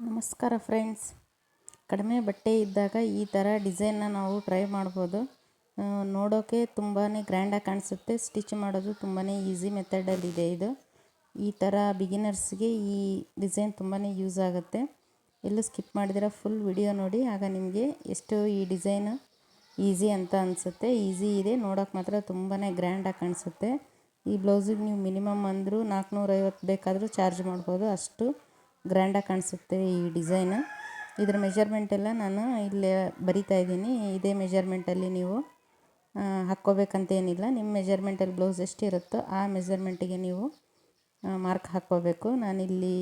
ನಮಸ್ಕಾರ ಫ್ರೆಂಡ್ಸ್. ಕಡಿಮೆ ಬಟ್ಟೆ ಇದ್ದಾಗ ಈ ಥರ ಡಿಸೈನ್ನ ನಾವು ಟ್ರೈ ಮಾಡ್ಬೋದು. ನೋಡೋಕ್ಕೆ ತುಂಬಾ ಗ್ರ್ಯಾಂಡಾಗಿ ಕಾಣಿಸುತ್ತೆ. ಸ್ಟಿಚ್ ಮಾಡೋದು ತುಂಬಾ ಈಸಿ ಮೆಥಡಲ್ಲಿದೆ ಇದು ಈ ಥರ ಬಿಗಿನರ್ಸ್ಗೆ ಈ ಡಿಸೈನ್ ತುಂಬಾ ಯೂಸ್ ಆಗುತ್ತೆ. ಎಲ್ಲೂ ಸ್ಕಿಪ್ ಮಾಡಿದಿರ ಫುಲ್ ವಿಡಿಯೋ ನೋಡಿ. ಆಗ ನಿಮಗೆ ಎಷ್ಟು ಈ ಡಿಸೈನ್ ಈಸಿ ಅಂತ ಅನಿಸುತ್ತೆ. ಈಸಿ ಇದೆ. ನೋಡೋಕೆ ಮಾತ್ರ ತುಂಬಾ ಗ್ರ್ಯಾಂಡಾಗಿ ಕಾಣಿಸುತ್ತೆ. ಈ ಬ್ಲೌಸಿಗೆ ನೀವು ಮಿನಿಮಮ್ ಅಂದರೂ ನಾಲ್ಕುನೂರೈವತ್ತು ಬೇಕಾದರೂ ಚಾರ್ಜ್ ಮಾಡ್ಬೋದು ಅಷ್ಟು. ಗ್ರ್ಯಾಂಡಾಗಿ ಕಾಣಿಸುತ್ತೆ ಈ ಡಿಸೈನ್ ಇದರ ಮೆಜರ್ಮೆಂಟ್ ಎಲ್ಲ ನಾನು ಇಲ್ಲೇ ಬರಿತಾ ಇದ್ದೀನಿ. ಇದೇ ಮೆಜರ್ಮೆಂಟಲ್ಲಿ ನೀವು ಹಾಕ್ಕೋಬೇಕಂತೇನಿಲ್ಲ ನಿಮ್ಮ ಮೆಜರ್ಮೆಂಟಲ್ಲಿ ಬ್ಲೌಸ್ ಎಷ್ಟು ಇರುತ್ತೋ ಆ ಮೆಜರ್ಮೆಂಟಿಗೆ ನೀವು ಮಾರ್ಕ್ ಹಾಕ್ಕೋಬೇಕು. ನಾನಿಲ್ಲಿ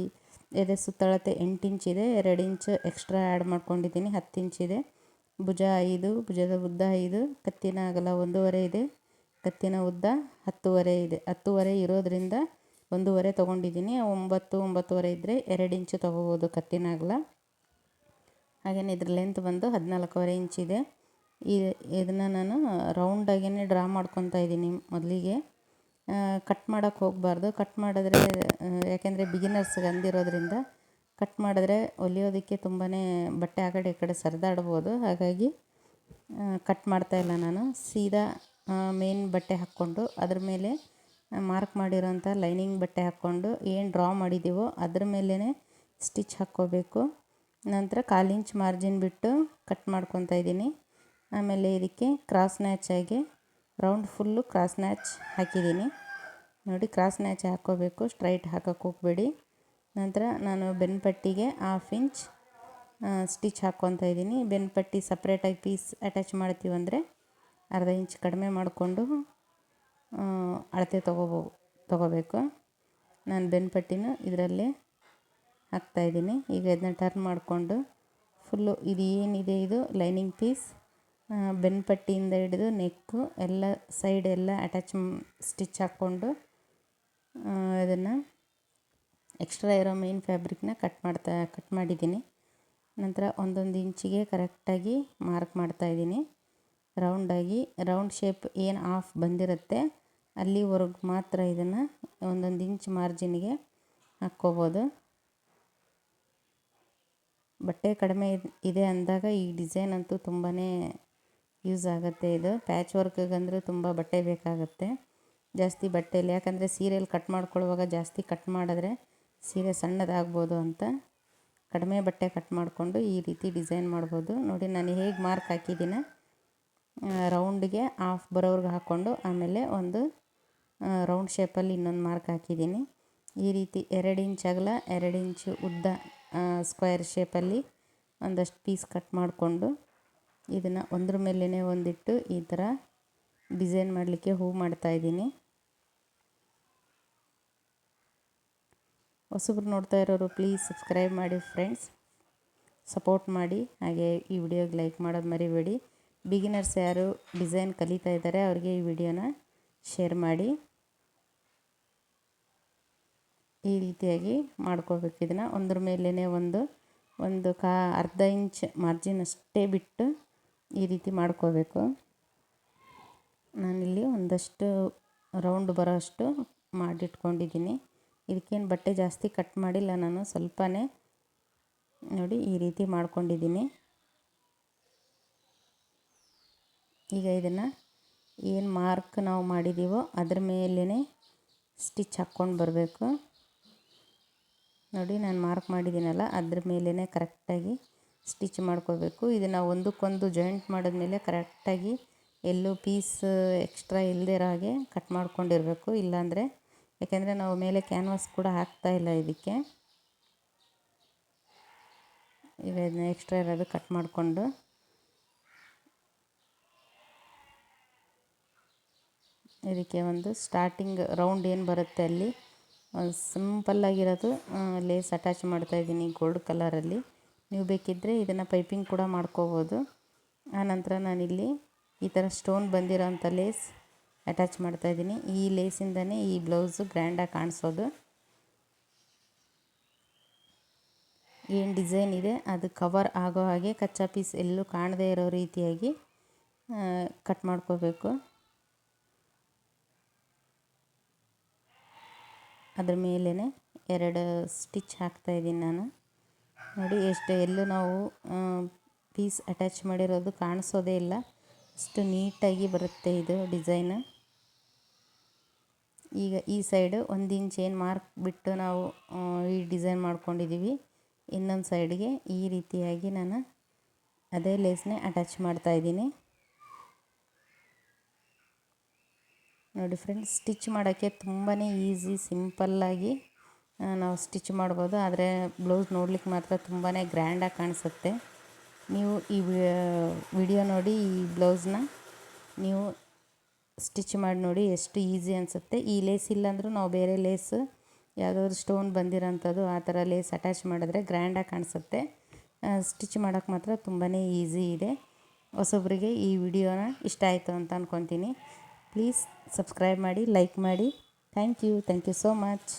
ಎದೆ ಸುತ್ತಳತೆ ಎಂಟು ಇಂಚಿದೆ ಎರಡು ಇಂಚ್ ಎಕ್ಸ್ಟ್ರಾ ಆ್ಯಡ್ ಮಾಡ್ಕೊಂಡಿದ್ದೀನಿ. ಹತ್ತು ಇಂಚಿದೆ ಭುಜ ಐದು, ಭುಜದ ಉದ್ದ ಐದು, ಕತ್ತಿನ ಅಗಲ ಒಂದೂವರೆ ಇದೆ, ಕತ್ತಿನ ಉದ್ದ ಹತ್ತುವರೆ ಇದೆ. ಹತ್ತುವರೆ ಇರೋದರಿಂದ ಒಂದೂವರೆ ತೊಗೊಂಡಿದ್ದೀನಿ. ಒಂಬತ್ತು, ಒಂಬತ್ತುವರೆ ಇದ್ದರೆ ಎರಡು ಇಂಚು ತೊಗೋಬೋದು ಕತ್ತಿನ ಅಗಲ. ಹಾಗೆಯೇ ಇದ್ರ ಲೆಂತ್ ಬಂದು ಹದಿನಾಲ್ಕೂವರೆ ಇಂಚಿದೆ ಈ ಇದನ್ನು ನಾನು ರೌಂಡಾಗೇ ಡ್ರಾ ಮಾಡ್ಕೊತಾ ಇದ್ದೀನಿ ಮೊದಲಿಗೆ. ಕಟ್ ಮಾಡೋಕ್ಕೆ ಹೋಗಬಾರ್ದು. ಕಟ್ ಮಾಡಿದ್ರೆ ಯಾಕೆಂದರೆ ಬಿಗಿನರ್ಸ್ಗೆ ಅಂದಿರೋದ್ರಿಂದ ಕಟ್ ಮಾಡಿದ್ರೆ ಹೊಲಿಯೋದಕ್ಕೆ ತುಂಬಾ ಬಟ್ಟೆ ಆ ಕಡೆ ಈ ಕಡೆ ಸರಿದಾಡ್ಬೋದು. ಹಾಗಾಗಿ ಕಟ್ ಮಾಡ್ತಾಯಿಲ್ಲ ನಾನು. ಸೀದಾ ಮೇನ್ ಬಟ್ಟೆ ಹಾಕ್ಕೊಂಡು ಅದ್ರ ಮೇಲೆ ಮಾರ್ಕ್ ಮಾಡಿರೋಂಥ ಲೈನಿಂಗ್ ಬಟ್ಟೆ ಹಾಕ್ಕೊಂಡು ಏನು ಡ್ರಾ ಮಾಡಿದ್ದೀವೋ ಅದ್ರ ಮೇಲೇ ಸ್ಟಿಚ್ ಹಾಕ್ಕೋಬೇಕು. ನಂತರ ಕಾಲು ಇಂಚ್ ಮಾರ್ಜಿನ್ ಬಿಟ್ಟು ಕಟ್ ಮಾಡ್ಕೊತಾ ಇದ್ದೀನಿ. ಆಮೇಲೆ ಇದಕ್ಕೆ ಕ್ರಾಸ್ ನ್ಯಾಚಾಗಿ ರೌಂಡ್ ಫುಲ್ಲು ಕ್ರಾಸ್ ನ್ಯಾಚ್ ಹಾಕಿದ್ದೀನಿ. ನೋಡಿ ಕ್ರಾಸ್ ನ್ಯಾಚ್ ಹಾಕ್ಕೋಬೇಕು ಸ್ಟ್ರೈಟ್ ಹಾಕೋಕೆ ಹೋಗಬೇಡಿ. ನಂತರ ನಾನು ಬೆನ್ಪಟ್ಟಿಗೆ ಹಾಫ್ ಇಂಚ್ ಸ್ಟಿಚ್ ಹಾಕ್ಕೊತಾ ಇದ್ದೀನಿ. ಬೆನ್ಪಟ್ಟಿ ಸಪ್ರೇಟಾಗಿ ಪೀಸ್ ಅಟ್ಯಾಚ್ ಮಾಡ್ತೀವಂದರೆ ಅರ್ಧ ಇಂಚ್ ಕಡಿಮೆ ಮಾಡಿಕೊಂಡು ಅಳತೆ ತೊಗೋಬೋ, ತೊಗೋಬೇಕು. ನಾನು ಬೆನ್ಪಟ್ಟಿನೂ ಇದರಲ್ಲೇ ಹಾಕ್ತಾಯಿದ್ದೀನಿ ಈಗ ಇದನ್ನ ಟರ್ನ್ ಮಾಡಿಕೊಂಡು ಫುಲ್ಲು ಇದು ಏನಿದೆ ಇದು ಲೈನಿಂಗ್ ಪೀಸ್ ಬೆನ್ಪಟ್ಟಿಯಿಂದ ಹಿಡಿದು ನೆಕ್ಕು ಎಲ್ಲ ಸೈಡ್ ಎಲ್ಲ ಅಟ್ಯಾಚ್ ಸ್ಟಿಚ್ ಹಾಕ್ಕೊಂಡು ಅದನ್ನು ಎಕ್ಸ್ಟ್ರಾ ಇರೋ ಮೇನ್ ಫ್ಯಾಬ್ರಿಕ್ನ ಕಟ್ ಮಾಡ್ತಾ ಕಟ್ ಮಾಡಿದ್ದೀನಿ. ನಂತರ ಒಂದೊಂದು ಇಂಚಿಗೆ ಕರೆಕ್ಟಾಗಿ ಮಾರ್ಕ್ ಮಾಡ್ತಾಯಿದ್ದೀನಿ ರೌಂಡಾಗಿ ರೌಂಡ್ ಶೇಪ್ ಏನು ಆಫ್ ಬಂದಿರುತ್ತೆ ಅಲ್ಲಿವರೆಗೂ ಮಾತ್ರ ಇದನ್ನು ಒಂದೊಂದು ಇಂಚ್ ಮಾರ್ಜಿನ್ಗೆ ಹಾಕ್ಕೋಬೋದು. ಬಟ್ಟೆ ಕಡಿಮೆ ಇದೆ ಅಂದಾಗ ಈ ಡಿಸೈನ್ ಅಂತೂ ತುಂಬಾ ಯೂಸ್ ಆಗುತ್ತೆ ಇದು. ಪ್ಯಾಚ್ ವರ್ಕ್ಗಂದ್ರೆ ತುಂಬ ಬಟ್ಟೆ ಬೇಕಾಗುತ್ತೆ. ಜಾಸ್ತಿ ಬಟ್ಟೆಯಲ್ಲಿ ಯಾಕಂದರೆ ಸೀರೆಯಲ್ಲಿ ಕಟ್ ಮಾಡ್ಕೊಳ್ಳುವಾಗ ಜಾಸ್ತಿ ಕಟ್ ಮಾಡಿದ್ರೆ ಸೀರೆ ಸಣ್ಣದಾಗ್ಬೋದು ಅಂತ. ಕಡಿಮೆ ಬಟ್ಟೆ ಕಟ್ ಮಾಡಿಕೊಂಡು ಈ ರೀತಿ ಡಿಸೈನ್ ಮಾಡ್ಬೋದು. ನೋಡಿ, ನಾನು ಹೇಗೆ ಮಾರ್ಕ್ ಹಾಕಿದ್ದೀನ. ರೌಂಡ್ಗೆ ಆಫ್ ಬರೋವ್ರಿಗೆ ಹಾಕ್ಕೊಂಡು ಆಮೇಲೆ ಒಂದು ರೌಂಡ್ ಶೇಪಲ್ಲಿ ಇನ್ನೊಂದು ಮಾರ್ಕ್ ಹಾಕಿದ್ದೀನಿ. ಈ ರೀತಿ ಎರಡು ಇಂಚ್ ಅಗಲ, ಎರಡು ಇಂಚು ಉದ್ದ ಸ್ಕ್ವೇರ್ ಶೇಪಲ್ಲಿ ಒಂದಷ್ಟು ಪೀಸ್ ಕಟ್ ಮಾಡಿಕೊಂಡು ಇದನ್ನು ಒಂದ್ರ ಮೇಲೇ ಒಂದಿಟ್ಟು ಈ ಥರ ಡಿಸೈನ್ ಮಾಡಲಿಕ್ಕೆ ಹೂ ಮಾಡ್ತಾಯಿದ್ದೀನಿ ಹೊಸಬ್ರು ನೋಡ್ತಾ ಇರೋರು ಪ್ಲೀಸ್ ಸಬ್ಸ್ಕ್ರೈಬ್ ಮಾಡಿ ಫ್ರೆಂಡ್ಸ್ ಸಪೋರ್ಟ್ ಮಾಡಿ. ಹಾಗೆ ಈ ವಿಡಿಯೋಗೆ ಲೈಕ್ ಮಾಡೋದು ಮರಿಬೇಡಿ. ಬಿಗಿನರ್ಸ್ ಯಾರು ಡಿಸೈನ್ ಕಲಿತಾ ಇದ್ದಾರೆ, ಅವ್ರಿಗೆ ಈ ವಿಡಿಯೋನ ಶೇರ್ ಮಾಡಿ. ಈ ರೀತಿಯಾಗಿ ಮಾಡ್ಕೋಬೇಕು ಇದನ್ನು ಒಂದ್ರ ಮೇಲೇ ಒಂದು ಒಂದು ಕಾ, ಅರ್ಧ ಇಂಚ್ ಮಾರ್ಜಿನ್ ಅಷ್ಟೇ ಬಿಟ್ಟು ಈ ರೀತಿ ಮಾಡ್ಕೋಬೇಕು ನಾನಿಲ್ಲಿ ಒಂದಷ್ಟು ರೌಂಡ್ ಬರೋಷ್ಟು ಮಾಡಿಟ್ಕೊಂಡಿದ್ದೀನಿ. ಇದಕ್ಕೇನು ಬಟ್ಟೆ ಜಾಸ್ತಿ ಕಟ್ ಮಾಡಿಲ್ಲ ನಾನು, ಸ್ವಲ್ಪನೇ ನೋಡಿ ಈ ರೀತಿ ಮಾಡ್ಕೊಂಡಿದ್ದೀನಿ. ಈಗ ಇದನ್ನು ಏನು ಮಾರ್ಕ್ ನಾವು ಮಾಡಿದ್ದೀವೋ ಅದ್ರ ಮೇಲೇ ಸ್ಟಿಚ್ ಹಾಕ್ಕೊಂಡು ಬರಬೇಕು. ನೋಡಿ ನಾನು ಮಾರ್ಕ್ ಮಾಡಿದ್ದೀನಲ್ಲ, ಅದ್ರ ಮೇಲೇ ಕರೆಕ್ಟಾಗಿ ಸ್ಟಿಚ್ ಮಾಡ್ಕೋಬೇಕು ಇದನ್ನು ಒಂದಕ್ಕೊಂದು ಜಾಯಿಂಟ್ ಮಾಡಿದ್ಮೇಲೆ ಕರೆಕ್ಟಾಗಿ ಎಲ್ಲೂ ಪೀಸ್ ಎಕ್ಸ್ಟ್ರಾ ಇಲ್ಲದೇ ಇರೋ ಹಾಗೆ ಕಟ್ ಮಾಡ್ಕೊಂಡಿರಬೇಕು. ಇಲ್ಲಾಂದರೆ, ಯಾಕೆಂದರೆ ನಾವು ಮೇಲೆ ಕ್ಯಾನ್ವಾಸ್ ಕೂಡ ಹಾಕ್ತಾ ಇಲ್ಲ ಇದಕ್ಕೆ. ಈಗ ಎಕ್ಸ್ಟ್ರಾ ಇರೋದು ಕಟ್ ಮಾಡಿಕೊಂಡು. ಇದಕ್ಕೆ ಒಂದು ಸ್ಟಾರ್ಟಿಂಗ್ ರೌಂಡ್ ಏನು ಬರುತ್ತೆ ಅಲ್ಲಿ? ಸಿಂಪಲ್ಲಾಗಿರೋದು ಲೇಸ್ ಅಟ್ಯಾಚ್ ಮಾಡ್ತಾ ಇದ್ದೀನಿ ಗೋಲ್ಡ್ ಕಲರಲ್ಲಿ ನೀವು ಬೇಕಿದ್ದರೆ ಇದನ್ನು ಪೈಪಿಂಗ್ ಕೂಡ ಮಾಡ್ಕೋಬೋದು. ಆನಂತರ ನಾನಿಲ್ಲಿ ಈ ಥರ ಸ್ಟೋನ್ ಬಂದಿರೋಂಥ ಲೇಸ್ ಅಟ್ಯಾಚ್ ಮಾಡ್ತಾ ಇದ್ದೀನಿ. ಈ ಲೇಸಿಂದನೇ ಈ ಬ್ಲೌಸು ಗ್ರ್ಯಾಂಡಾಗಿ ಕಾಣಿಸೋದು. ಏನು ಡಿಸೈನ್ ಇದೆ, ಅದು ಕವರ್ ಆಗೋ ಹಾಗೆ ಕಚ್ಚಾ ಪೀಸ್ ಎಲ್ಲೂ ಕಾಣದೇ ಇರೋ ರೀತಿಯಾಗಿ ಕಟ್ ಮಾಡ್ಕೋಬೇಕು. ಅದ್ರ ಮೇಲೇ ಎರಡು ಸ್ಟಿಚ್ ಹಾಕ್ತಾ ಇದ್ದೀನಿ ನಾನು. ನೋಡಿ, ಎಷ್ಟು ಎಲ್ಲೂ ನಾವು ಪೀಸ್ ಅಟ್ಯಾಚ್ ಮಾಡಿರೋದು ಕಾಣಿಸೋದೇ ಇಲ್ಲ. ಅಷ್ಟು ನೀಟಾಗಿ ಬರುತ್ತೆ ಇದು ಡಿಸೈನ್. ಈಗ ಈ ಸೈಡು ಒಂದು ಇಂಚ್ ಏನು ಮಾರ್ಕ್ ಬಿಟ್ಟು ನಾವು ಈ ಡಿಸೈನ್ ಮಾಡ್ಕೊಂಡಿದ್ದೀವಿ ಇನ್ನೊಂದು ಸೈಡ್ಗೆ ಈ ರೀತಿಯಾಗಿ ನಾನು ಅದೇ ಲೇಸ್ನೇ ಅಟ್ಯಾಚ್ ಮಾಡ್ತಾ ಇದ್ದೀನಿ ನೋಡಿ ಫ್ರೆಂಡ್ಸ್, ಸ್ಟಿಚ್ ಮಾಡೋಕ್ಕೆ ತುಂಬಾ ಈಸಿ ಸಿಂಪಲ್ಲಾಗಿ ನಾವು ಸ್ಟಿಚ್ ಮಾಡ್ಬೋದು. ಆದರೆ ಬ್ಲೌಸ್ ನೋಡ್ಲಿಕ್ಕೆ ಮಾತ್ರ ತುಂಬಾ ಗ್ರ್ಯಾಂಡಾಗಿ ಕಾಣಿಸುತ್ತೆ. ನೀವು ಈ ವಿಡಿಯೋ ನೋಡಿ, ಈ ಬ್ಲೌಸ್ನ ನೀವು ಸ್ಟಿಚ್ ಮಾಡಿ ನೋಡಿ, ಎಷ್ಟು ಈಸಿ ಅನಿಸುತ್ತೆ. ಈ ಲೇಸ್ ಇಲ್ಲಾಂದರೂ ನಾವು ಬೇರೆ ಲೇಸ್ ಯಾವುದಾದ್ರು ಸ್ಟೋನ್ ಬಂದಿರೋಂಥದ್ದು ಆ ಥರ ಲೇಸ್ ಅಟ್ಯಾಚ್ ಮಾಡಿದ್ರೆ ಗ್ರ್ಯಾಂಡಾಗಿ ಕಾಣಿಸುತ್ತೆ. ಸ್ಟಿಚ್ ಮಾಡೋಕ್ಕೆ ಮಾತ್ರ ತುಂಬಾ ಈಸಿ ಇದೆ. ಹೊಸೊಬ್ಬರಿಗೆ ಈ ವಿಡಿಯೋನ ಇಷ್ಟ ಆಯಿತು ಅಂತ ಅಂದ್ಕೊತೀನಿ ಪ್ಲೀಸ್ ಸಬ್ಸ್ಕ್ರೈಬ್ ಮಾಡಿ ಲೈಕ್ ಮಾಡಿ. Thank you thank you so much